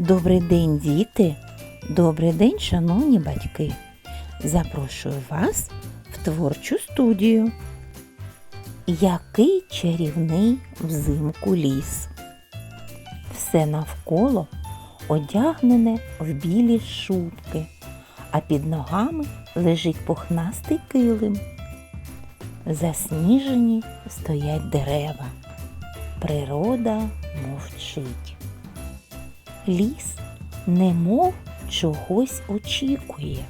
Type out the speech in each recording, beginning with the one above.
Добрий день, діти! Добрий день, шановні батьки! Запрошую вас в творчу студію. Який чарівний взимку ліс. Все навколо одягнене в білі шубки, а під ногами лежить пухнастий килим. Засніжені стоять дерева. Природа мовчить. Ліс немов чогось очікує.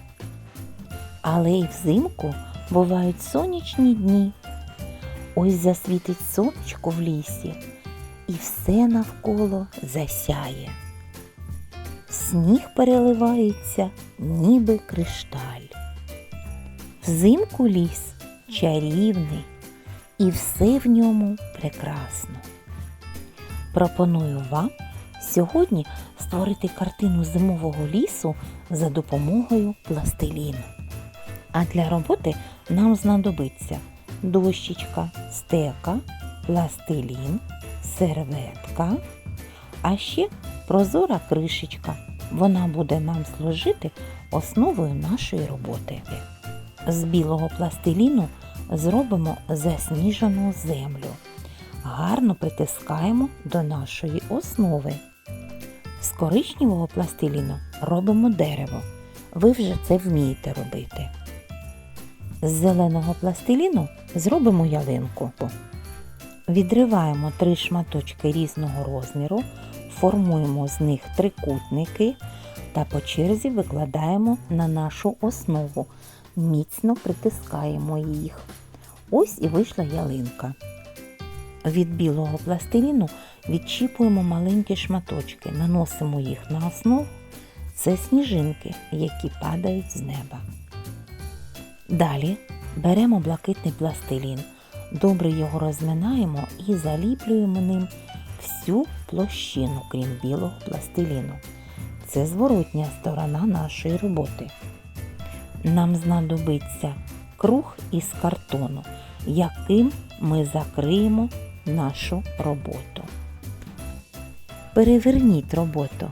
Але й взимку бувають сонячні дні. Ось засвітить сонечко в лісі, і все навколо засяє. Сніг переливається, ніби кришталь. Взимку ліс чарівний, і все в ньому прекрасно. Пропоную вам сьогодні створити картину зимового лісу за допомогою пластиліну. А для роботи нам знадобиться дощечка, стека, пластилін, серветка, а ще прозора кришечка. Вона буде нам служити основою нашої роботи. З білого пластиліну зробимо засніжену землю. Гарно притискаємо до нашої основи. З коричневого пластиліну робимо дерево. Ви вже це вмієте робити. З зеленого пластиліну зробимо ялинку. Відриваємо три шматочки різного розміру, формуємо з них трикутники та по черзі викладаємо на нашу основу. Міцно притискаємо їх. Ось і вийшла ялинка. Від білого пластиліну відчіпуємо маленькі шматочки, наносимо їх на основу. Це сніжинки, які падають з неба. Далі беремо блакитний пластилін, добре його розминаємо і заліплюємо ним всю площину, крім білого пластиліну. Це зворотня сторона нашої роботи. Нам знадобиться круг із картону, яким ми закриємо нашу роботу. Переверніть роботу.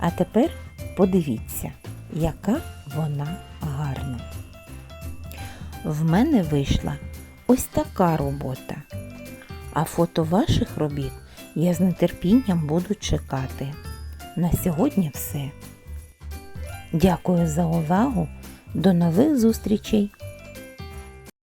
А тепер подивіться, яка вона гарна. В мене вийшла ось така робота. А фото ваших робіт я з нетерпінням буду чекати. На сьогодні все. Дякую за увагу. До нових зустрічей